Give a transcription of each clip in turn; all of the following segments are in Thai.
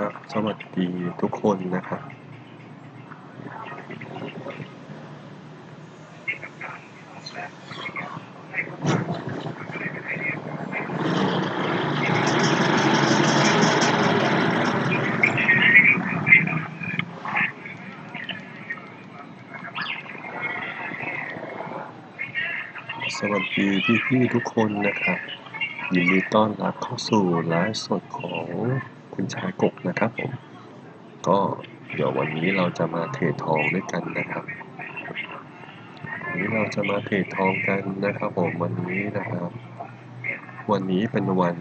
ครับ สวัสดีทุกคนนะครับ สวัสดีพี่ๆทุกคนนะครับยินดีต้อนรับเข้าสู่ไลฟ์สดของ คุณชายกกนะครับผมก็เดี๋ยววันนี้เราจะมาเทรดทองด้วยกันนะครับวันนี้เราจะมาเทรดทองกันนะครับผมวันนี้นะครับ วันนี้เป็นวัน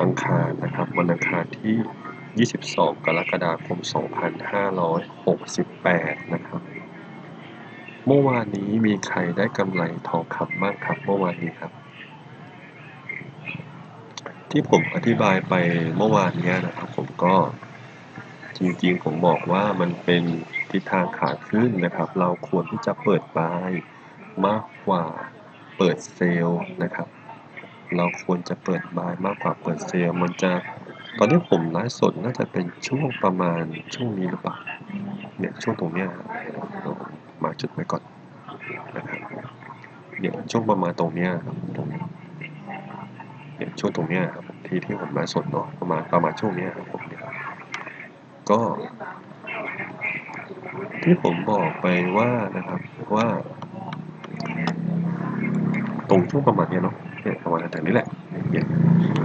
อังคารนะครับ วันอังคารที่ 22 กรกฎาคม 2568 นะครับ เมื่อวานนี้มีใครได้กำไรทองคำบ้างครับ เมื่อวานนี้ครับ ที่ผมอธิบายไปเมื่อวานเนี้ยนะครับ ผมก็จริงๆ ผมบอกว่ามันเป็นทิศทางขาขึ้นนะครับ เราควรที่จะเปิดบายมากกว่าเปิดเซลล์นะครับ เราควรจะเปิดบายมากกว่าเปิดเซลล์มันจะตอนนี้ผมไลฟ์สดน่าจะเป็นช่วงประมาณช่วงนี้หรือเปล่าเนี่ยช่วงตรงเนี้ยมาจุดไว้ก่อนนะครับเนี่ยช่วงประมาณตรงเนี้ยครับตรงนี้ ช่วงตรงเนี้ยครับที่ที่ผมไล่สดเนาะประมาณประมาณช่วงเนี้ยครับผมเนี่ยก็ ที่ผมบอกไปว่านะครับว่า ตรงช่วงประมาณเนี้ยเนาะเนี่ยประมาณแถวนี้แหละเนี่ย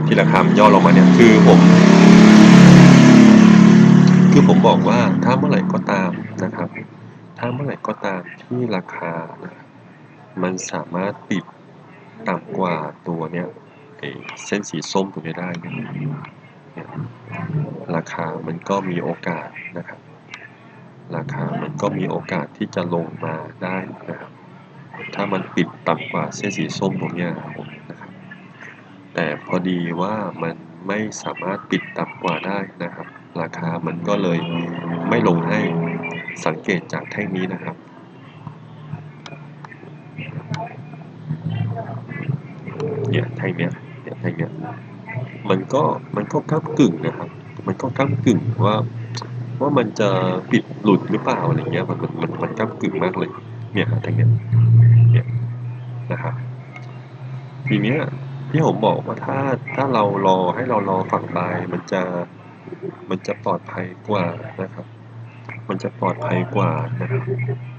ที่ราคาย่อลงมาเนี่ยคือผม คือผมบอกว่าถ้าเมื่อไหร่ก็ตามนะครับ ถ้าเมื่อไหร่ก็ตามที่ราคา มันสามารถปิดต่ำกว่าตัวเนี้ย เส้นสีส้มตรงนี้ได้เนี่ยราคามันก็มีโอกาสนะครับ ราคามันก็มีโอกาสที่จะลงมาได้นะครับถ้ามันปิดต่ำกว่าเส้นสีส้มตรงนี้นะครับแต่พอดีว่ามันไม่สามารถปิดต่ำกว่าได้นะครับ ราคามันก็เลยไม่ลงให้สังเกตจากแท่งนี้นะครับ เนี่ยแท่งเนี้ยเนี่ยแท่งเนี้ยมัน ก็มันก็ก้ากึ่งนะครับ มันก็ก้ากึ่งว่า ว่ามันจะปิดหลุดหรือเปล่าอะไรเงี้ยมันมันมันมันก้ากึ่งมากเลยเนี่ยครับแท่งเนี้ยเนี่ยนะครับทีเนี้ยที่ผมบอกว่าถ้าถ้าเรารอให้เรารอฝั่งบายมันจะมันจะปลอดภัยกว่านะครับ มันจะปลอดภัยกว่านะครับ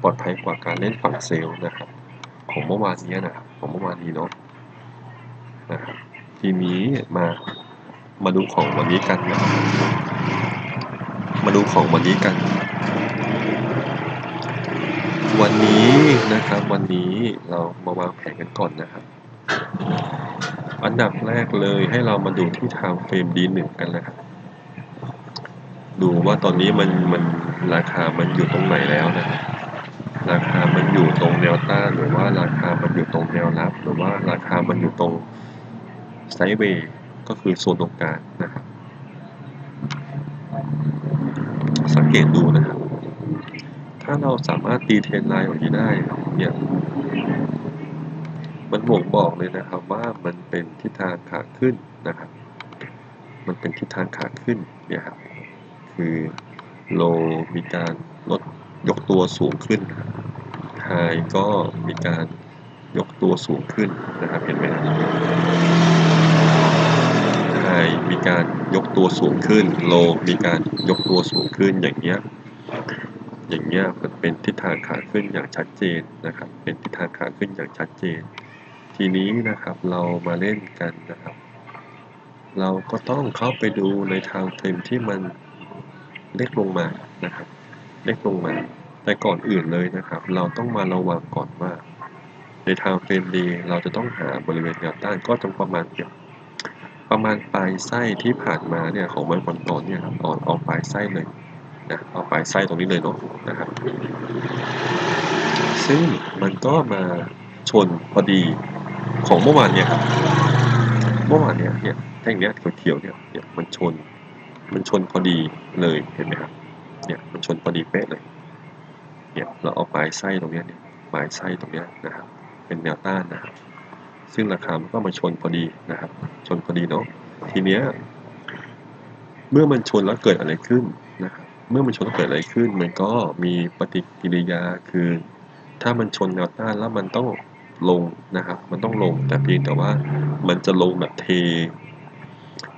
ปลอดภัยกว่าการเล่นฝั่งเซลล์นะครับ ของเมื่อวานนี้นะครับของเมื่อวานนี้เนาะนะครับทีนี้มา มาดูของวันนี้กันนะครับมาดูของวันนี้กัน วันนี้นะครับวันนี้เรามาวางแผนกันก่อนนะครับ อันดับแรกเลยให้เรามาดูที่ time frame D1 กันนะครับ ดูว่าตอนนี้มันมันราคามันอยู่ตรงไหนแล้วนะครับราคามันอยู่ตรงแนวต้านหรือว่าราคามันอยู่ตรงแนวรับ หรือว่าราคามันอยู่ตรงไซด์เวย์ ก็คือโซนตรงกลางนะครับ สังเกตดูนะครับ ถ้าเราสามารถตีเทรนไลน์แบบนี้ได้เนี่ยมันบ่งบอกเลยนะครับว่ามันเป็นทิศทางขาขึ้นนะครับ มันเป็นทิศทางขาขึ้นเนี่ยครับ คือโลมีการลดยกตัวสูงขึ้นไฮก็มีการยกตัวสูงขึ้นนะครับ เห็นไหมครับ ไฮมีการยกตัวสูงขึ้นโลมีการยกตัวสูงขึ้นอย่างเงี้ยอย่างเงี้ยมันเป็นทิศทางขาขึ้นอย่างชัดเจนนะครับ เป็นทิศทางขาขึ้นอย่างชัดเจน ทีนี้นะครับเรามาเล่นกันนะครับ เราก็ต้องเข้าไปดูในทางเทรนที่มันเล็กลงมานะครับ เล็กลงมา แต่ก่อนอื่นเลยนะครับ เราต้องมาระวังก่อนว่า ในทางเฟรมดีเราจะต้องหาบริเวณแนวต้านก็ตรงประมาณเดียว ประมาณปลายไส้ที่ผ่านมาเนี่ยของมันก่อนเนี่ยครับเอาเอาปลายไส้เลยนะเอาปลายไส้ตรงนี้เลยเนาะนะครับ ซึ่งมันก็มาชนพอดีของเมื่อวานเนี่ยครับเมื่อวานเนี่ยเนี่ยแท่งเนี้ยเขียวๆเนี่ยเนี่ยมันชนมันชนพอดีเลยเห็นไหมครับเนี่ยมันชนพอดีเป๊ะเลยเนี่ยเราเอาปลายไส้ตรงเนี้ยเนี่ยปลายไส้ตรงเนี้ยนะครับเป็นแนวต้านนะครับ ซึ่งราคามันก็มาชนพอดีนะครับ ชนพอดีเนาะทีเนี้ยเมื่อมันชนแล้วเกิดอะไรขึ้นนะครับเมื่อมันชนแล้วเกิดอะไรขึ้น มันก็มีปฏิกิริยาคือ ถ้ามันชนแนวต้านแล้วมันต้องลงนะครับ มันต้องลงแต่เพียงแต่ว่ามันจะลงแบบเท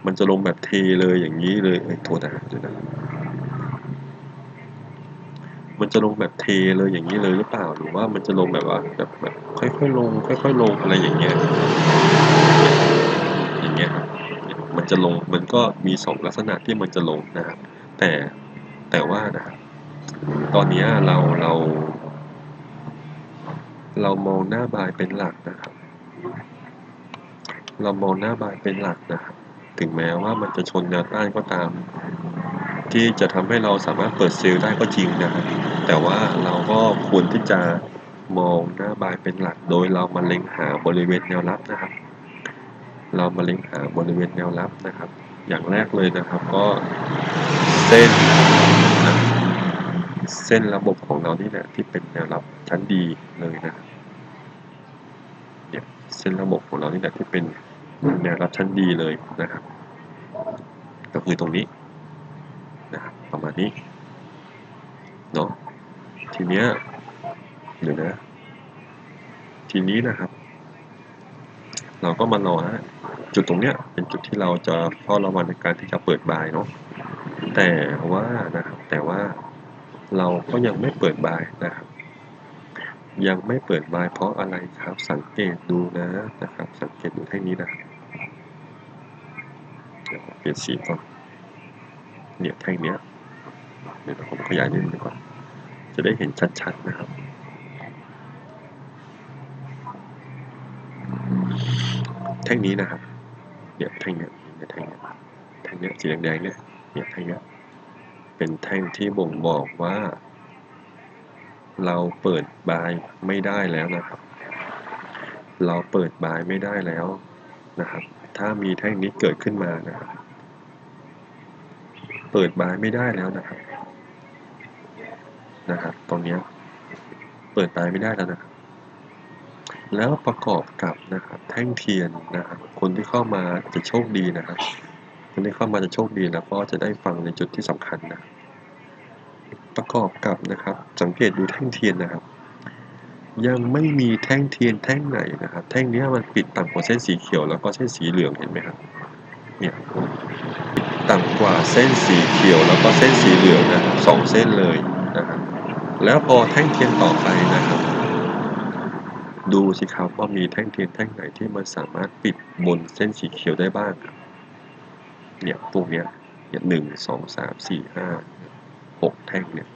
มันจะลงแบบเทเลยอย่างนี้เลยเอ้โทษนะเดี๋ยวนะ มันจะลงแบบเทเลยอย่างนี้เลยหรือเปล่า หรือว่ามันจะลงแบบว่าแบบแบบค่อยๆลง ค่อยๆลงอะไรอย่างเงี้ย อย่างเงี้ยครับ มันจะลง มันก็มีสองลักษณะที่มันจะลงนะครับ แต่แต่ว่านะครับตอนนี้เราเรา เรามองหน้าบายเป็นหลักนะครับ เรามองหน้าบายเป็นหลักนะครับ ถึงแม้ว่ามันจะชนแนวต้านก็ตาม ที่จะทำให้เราสามารถเปิดเซลล์ได้ก็จริงนะครับ แต่ว่าเราก็ควรที่จะมองหน้าบายเป็นหลัก โดยเรามาเล็งหาบริเวณแนวรับนะครับ เรามาเล็งหาบริเวณแนวรับนะครับ อย่างแรกเลยนะครับก็เส้น เส้นระบบของเรานี่แหละที่เป็นแนวรับชั้นดีเลยนะเนี่ยเส้นระบบของเรานี่แหละที่เป็นแนวรับชั้นดีเลยนะครับ ก็คือตรงนี้ ประมาณนี้เนาะทีเนี้ยเดี๋ยวนะ ทีนี้นะครับ เราก็มารอฮะจุดตรงเนี้ยเป็นจุดที่เราจะเฝ้าระวังในการที่จะเปิดบายเนาะแต่ว่านะครับแต่ว่าเราก็ยังไม่เปิดบายนะครับ ยังไม่เปิดบายเพราะอะไรครับสังเกตดูนะนะครับ สังเกตดูแท่นี้นะเดี๋ยวเปลี่ยนสีก่อนเนี่ยแท่งเนี้ย เดี๋ยวผมขยายนิดนึงก่อน จะได้เห็นชัดๆนะครับ แท่งนี้นะครับ เนี่ยแท่งเนี้ยเนี่ยแท่งเนี้ยแท่งเนี้ยสีแดงๆเนี่ย เนี่ยแท่งเนี้ย เป็นแท่งที่บ่งบอกว่า เราเปิดบายไม่ได้แล้วนะครับ เราเปิดบายไม่ได้แล้วนะครับ ถ้ามีแท่งนี้เกิดขึ้นมานะครับ เปิดบายไม่ได้แล้วนะครับ นะครับตรงนี้เปิดบายไม่ได้แล้วนะครับแล้วประกอบกับนะครับแท่งเทียนนะครับคนที่เข้ามาจะโชคดีนะครับคนที่เข้ามาจะโชคดีแล้วก็จะได้ฟังในจุดที่สำคัญนะประกอบกับนะครับ สังเกตดูแท่งเทียนนะครับ ยังไม่มีแท่งเทียนแท่งไหนนะครับ แท่งนี้มันปิดต่ำกว่าเส้นสีเขียวแล้วก็เส้นสีเหลืองเห็นไหมครับเนี่ยต่ำกว่าเส้นสีเขียวแล้วก็เส้นสีเหลืองนะครับสองเส้นเลยนะครับ แล้วพอแท่งเทียนต่อไปนะครับ ดูสิครับว่ามีแท่งเทียนแท่งไหนที่มันสามารถปิดบนเส้นสีเขียวได้บ้างครับเนี่ยพวกเนี้ยเนี่ยหนึ่งสองสามสี่ห้าหกแท่งเนี่ย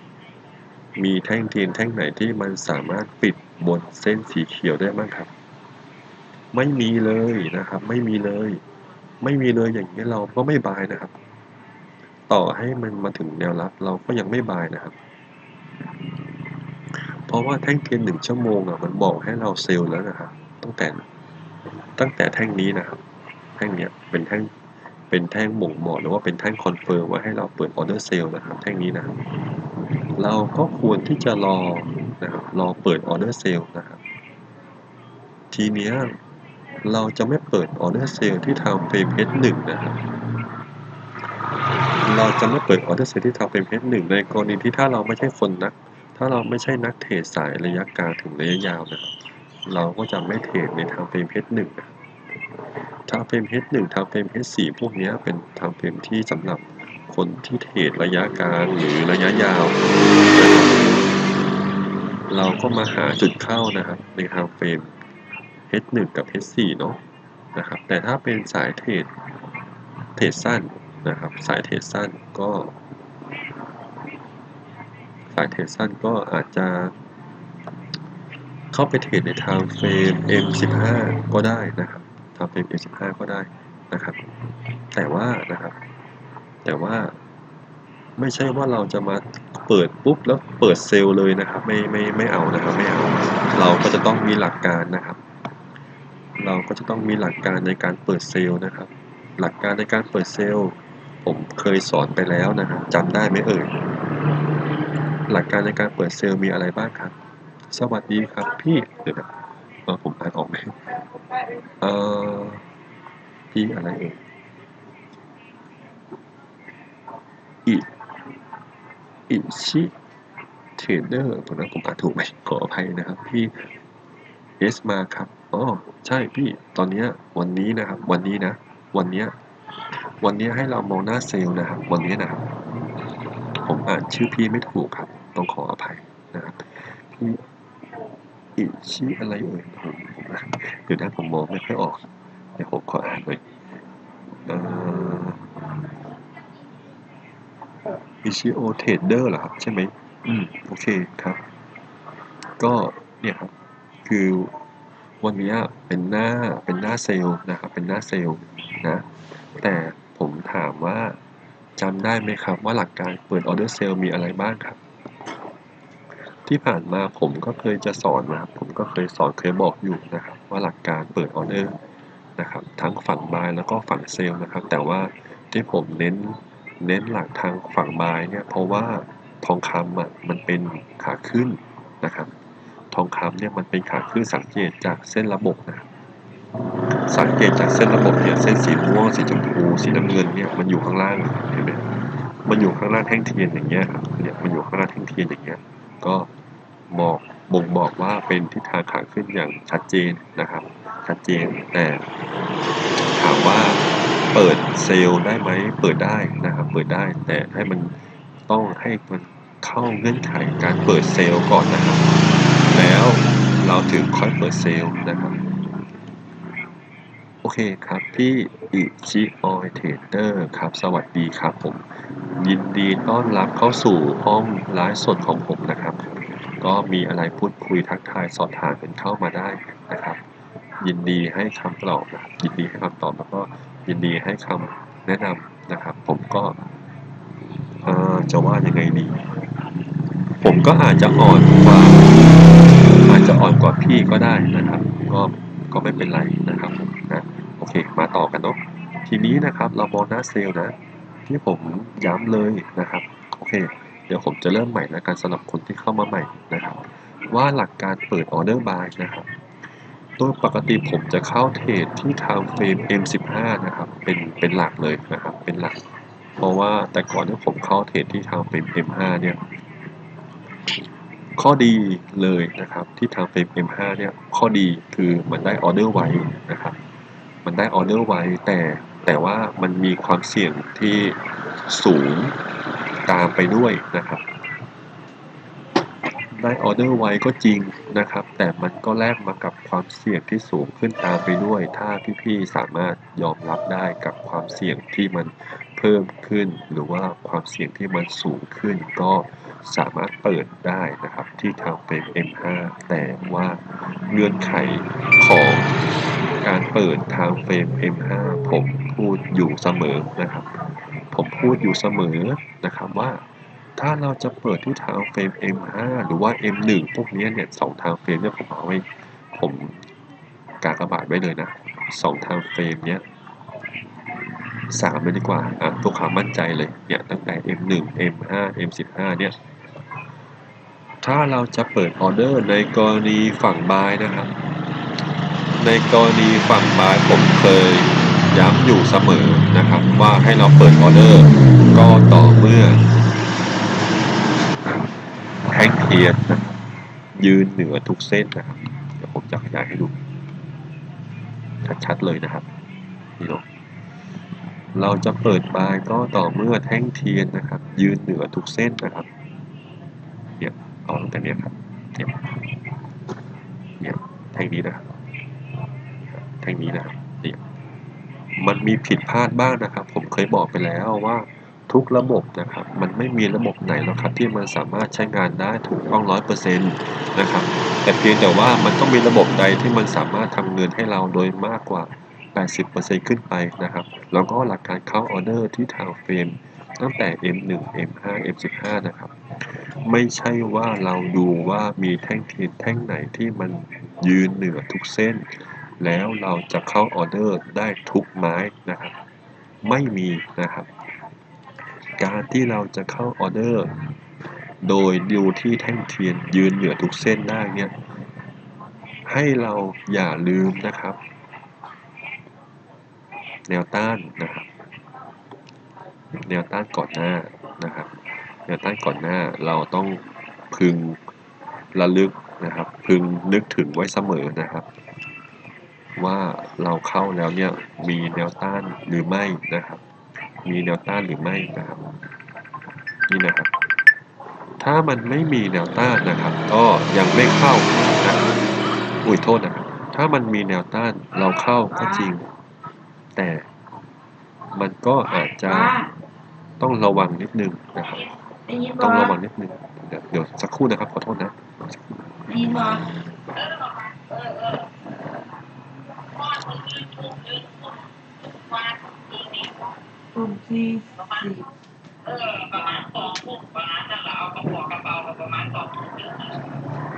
มีแท่งเทียนแท่งไหนที่มันสามารถปิดบนเส้นสีเขียวได้บ้างครับ ไม่มีเลยนะครับ ไม่มีเลย ไม่มีเลยอย่างนี้เราก็ไม่บายนะครับ ต่อให้มันมาถึงแนวรับเราก็ยังไม่บายนะครับ เพราะว่าแท่งเทียนหนึ่งชั่วโมงอะมันบอกให้เราเซลล์แล้วนะครับตั้งแต่ตั้งแต่แท่งนี้นะครับ แท่งเนี้ยเป็นแท่งเป็นแท่งบ่งบอกหรือว่าเป็นแท่งคอนเฟิร์มว่าให้เราเปิดออเดอร์เซลล์นะครับ แท่งนี้นะครับเราก็ควรที่จะรอนะครับรอเปิดออเดอร์เซลล์นะครับ ทีเนี้ยเราจะไม่เปิดออเดอร์เซลล์ที่ทำเฟรมเพชหนึ่งนะครับ เราจะไม่เปิดออเดอร์เซลล์ที่ทำเฟรมเพชหนึ่งในกรณีที่ถ้าเราไม่ใช่คนนักถ้าเราไม่ใช่นักเทรดสายระยะกลางถึงระยะยาวนะครับเราก็จะไม่เทรดในทางเฟรมเพชหนึ่งนะทางเฟรมเพชหนึ่งทางเฟรมเพชสี่พวกนี้เป็นทางเฟรมที่สำหรับคนที่เทรดระยะกลางหรือระยะยาว เราก็มาหาจุดเข้านะครับในทางเฟรม H1 กับ H4 เนาะนะครับแต่ถ้าเป็นสายเทรดเทรดสั้น นะครับ สายเทรดสั้นก็ สายเทรดสั้นก็อาจจะเข้าไปเทรดในทางเฟรม M15 ก็ได้นะครับทางเฟรม M15 ก็ได้นะครับ แต่ว่านะครับ แต่ว่าไม่ใช่ว่าเราจะมาเปิดปุ๊บแล้วเปิดเซลล์เลยนะครับ ไม่ไม่ไม่เอานะครับไม่เอา เราก็จะต้องมีหลักการนะครับ เราก็จะต้องมีหลักการในการเปิดเซลล์นะครับ หลักการในการเปิดเซลล์ ผมเคยสอนไปแล้วนะครับจำได้ไหมเอ่ย หลักการในการเปิดเซลล์มีอะไรบ้างครับ สวัสดีครับพี่เดี๋ยวนะเออผมอ่านออกไหมเออพี่อะไรเอ่ยอิอิชิเทรดเดอร์ผมนะผมอ่านถูกไหมขออภัยนะครับพี่เอสมาครับอ๋อใช่พี่ตอนเนี้ยวันนี้นะครับ วันนี้นะ วันเนี้ย วันนี้ให้เรามองหน้าเซลล์นะครับ วันนี้นะครับ ผมอ่านชื่อพี่ไม่ถูกครับ ต้องขออภัยนะครับพี่อิชิอะไรเอ่ยผมผมอ่นเดี๋ยวนะผมมองไม่ค่อยออกเดี๋ยวผมขออ่านหน่อยอิชิโอเทเดอร์เหรอครับ ใช่ไหมอืม โอเคครับ ก็เนี่ยครับ คือวันนี้เป็นหน้าเป็นหน้าเซลล์นะครับ เป็นหน้าเซลล์นะ แต่ ถามว่าจำได้ไหมครับว่าหลักการเปิดออเดอร์เซลล์มีอะไรบ้างครับ ที่ผ่านมาผมก็เคยจะสอนนะครับ ผมก็เคยสอนเคยบอกอยู่นะครับ ว่าหลักการเปิดออเดอร์นะครับ ทั้งฝั่งบายแล้วก็ฝั่งเซลล์นะครับ แต่ว่าที่ผมเน้นเน้นหลักทางฝั่งบายเนี่ยเพราะว่าทองคำอะมันเป็นขาขึ้นนะครับ ทองคำเนี่ยมันเป็นขาขึ้นสังเกตจากเส้นระบบนะครับ สังเกตจากเส้นระบบเนี่ยเส้นสีม่วงสีชมพูสีน้ำเงินเนี่ยมันอยู่ข้างล่างเห็นไหมมันอยู่ข้างล่างแท่งเทียนอย่างเงี้ยครับเนี่ยมันอยู่ข้างล่างแท่งเทียนอย่างเงี้ยก็บอกบ่งบอกว่าเป็นทิศทางขาขึ้นอย่างชัดเจนนะครับ ชัดเจนแต่ถามว่าเปิดเซลล์ได้ไหมเปิดได้นะครับเปิดได้แต่ให้มันต้องให้มันเข้าเงื่อนไขการเปิดเซลล์ก่อนนะครับ แล้วเราถึงค่อยเปิดเซลล์นะครับ โอเคครับพี่อิชิออยเทเดอร์ครับ สวัสดีครับผม ยินดีต้อนรับเข้าสู่ห้องไลฟ์สดของผมนะครับ ก็มีอะไรพูดคุยทักทายสอบถามกันเข้ามาได้นะครับ ยินดีให้คำตอบนะครับยินดีให้คำตอบแล้วก็ยินดีให้คำแนะนำนะครับ ผมก็เออจะว่ายังไงดี ผมก็อาจจะอ่อนกว่าอาจจะอ่อนกว่าพี่ก็ได้นะครับ ก็ก็ไม่เป็นไร มาต่อกันเนาะทีนี้นะครับเรามองหน้าเซลล์นะ ที่ผมย้ำเลยนะครับโอเค เดี๋ยวผมจะเริ่มใหม่แล้วกันสำหรับคนที่เข้ามาใหม่นะครับ ว่าหลักการเปิดออเดอร์บายนะครับโดยปกติผมจะเข้าเทรดที่ time frame M15 นะครับเป็นเป็นหลักเลยนะครับเป็นหลัก เพราะว่าแต่ก่อนที่ผมเข้าเทรดที่ time frame M5 เนี่ยข้อดีเลยนะครับที่ทางเฟรม M5 เนี่ยข้อดีคือมันได้ออเดอร์ไวนะครับ ได้ออเดอร์ไวแต่แต่ว่ามันมีความเสี่ยงที่สูงตามไปด้วยนะครับ ได้ออเดอร์ไวก็จริงนะครับ แต่มันก็แลกมากับความเสี่ยงที่สูงขึ้นตามไปด้วย ถ้าพี่ๆสามารถยอมรับได้กับความเสี่ยงที่มันเพิ่มขึ้น หรือว่าความเสี่ยงที่มันสูงขึ้น ก็สามารถเปิดได้นะครับที่ทางเฟรม M5 แต่ว่าเงื่อนไขของ การเปิดทางเฟรม M5 ผมพูดอยู่เสมอนะครับ ผมพูดอยู่เสมอนะครับว่า ถ้าเราจะเปิดที่ทางเฟรม M5 หรือว่า M1 พวกนี้เนี่ยสองทางเฟรมเนี่ยผมเอาไว้ผมกากบาทไว้เลยนะสองทางเฟรมเนี้ยสามเลยดีกว่าอะตัวความมั่นใจเลยเนี่ยตั้งแต่ M1 M5 M15 เนี่ยถ้าเราจะเปิดออเดอร์ในกรณีฝั่งบายนะครับ ในกรณีฝั่งบายผมเคยย้ำอยู่เสมอนะครับ ว่าให้เราเปิดออเดอร์ก็ต่อเมื่อแท่งเทียนยืนเหนือทุกเส้นนะครับ เดี๋ยวผมจะขยายให้ดูชัดๆเลยนะครับนี่เนาะเราจะเปิดบายก็ต่อเมื่อแท่งเทียนนะครับ ยืนเหนือทุกเส้นนะครับเนี่ยเอาตั้งแต่เนี้ยครับเนี่ยเนี่ยแท่งนี้นะครับ แท่งนี้นะครับนี่มันมีผิดพลาดบ้างนะครับ ผมเคยบอกไปแล้วว่าทุกระบบนะครับ มันไม่มีระบบไหนหรอกครับที่มันสามารถใช้งานได้ถูกต้องร้อยเปอร์เซ็นต์นะครับ แต่เพียงแต่ว่ามันต้องมีระบบใดที่มันสามารถทำเงินให้เราโดยมากกว่า 80%ขึ้นไปนะครับ แล้วก็หลักการเข้าออเดอร์ที่ทางเฟรมตั้งแต่ M1 M5 M15 นะครับ ไม่ใช่ว่าเราดูว่ามีแท่งเทียนแท่งไหนที่มันยืนเหนือทุกเส้น แล้วเราจะเข้าออเดอร์ได้ทุกไม้นะครับ ไม่มีนะครับ การที่เราจะเข้าออเดอร์ โดยดูที่แท่งเทียนยืนเหนือทุกเส้นได้เนี่ย ให้เราอย่าลืมนะครับ แนวต้านนะครับ แนวต้านก่อนหน้านะครับ แนวต้านก่อนหน้าเราต้องพึงระลึกนะครับ พึงนึกถึงไว้เสมอนะครับ ว่าเราเข้าแล้วเนี่ยมีแนวต้านหรือไม่นะครับ มีแนวต้านหรือไม่นะครับ นี่นะครับ ถ้ามันไม่มีแนวต้านนะครับ ก็ยังไม่เข้านะครับอุ้ยโทษนะครับ ถ้ามันมีแนวต้านเราเข้าก็จริง แต่มันก็อาจจะต้องระวังนิดนึงนะครับได้ยินต้องบ่ระวังนิดนึงเดี๋ยวเดี๋ยวสักครู่นะครับขอโทษนะ ได้ยินบ่ กลุ่มที่สี่เออประมาณสองทุ่มประมาณนั้นแหละเอากระเป๋ากระเป๋ามาประมาณสองทุ่มครึ่งนั่นแหละ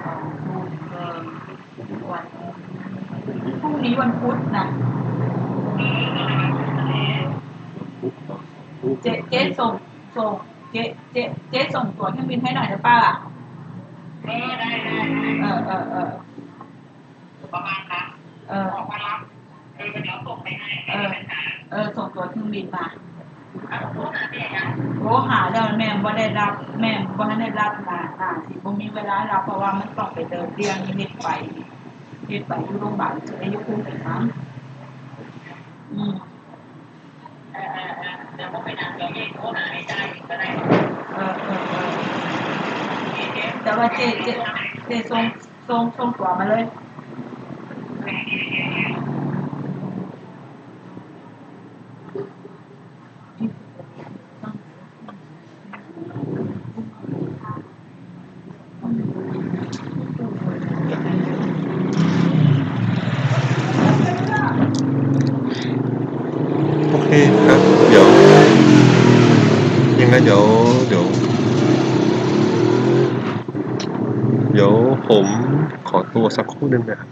ของคุณเอ่อวันพรุ่งนี้วันพุธนะเจ๊เจ๊ส่งส่งเจ๊เจ๊เจ๊ส่งตั๋วเครื่องบินให้หน่อยนะป้าล่ะเออได้ได้เออเออเออประมาณนั้นเออออกมารับ เออเดี๋ยวส่งไปให้ไม่มีปัญหาเออส่งตั๋วเครื่องบินมาเอาโทษนะเนี่ยยังโอ้หาแล้วแม่บ่ได้รับแม่บ่ทันได้รับมาอ่าสิบ่มีเวลารับเพราะว่ามันต้องไปเดินเรียงนิดไปนิดไปอยู่โรงพยาบาลจะได้อยุคุ้มไปมั้งอืมเออเออเออเดี๋ยวผมไปนั่งเดี๋ยวเองโทษหาให้ได้ก็ได้เออเออเออแต่ว่าเจเจเจส่งส่งส่งตั๋วมาเลย嗯โอเคครับ เดี๋ยว ยังไง เดี๋ยวเดี๋ยว เดี๋ยวผมขอตัวสักครู่หนึงนะครับ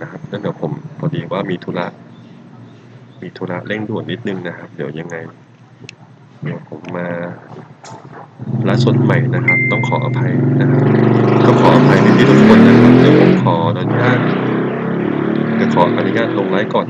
นะครับแล้วเดี๋ยวผมพอดีว่ามีธุระมีธุระเร่งด่วนนิดนึงนะครับ เดี๋ยวยังไง เดี๋ยวผมมาลฟ์สดใหม่นะครับ ต้องขออภัยนะครับต้องขออภัยในที่ทุกคนนะครับเดี๋ยวผมขออนุญาตเดี๋ยวขออนุญาตลงไลฟ์ก่อนนะ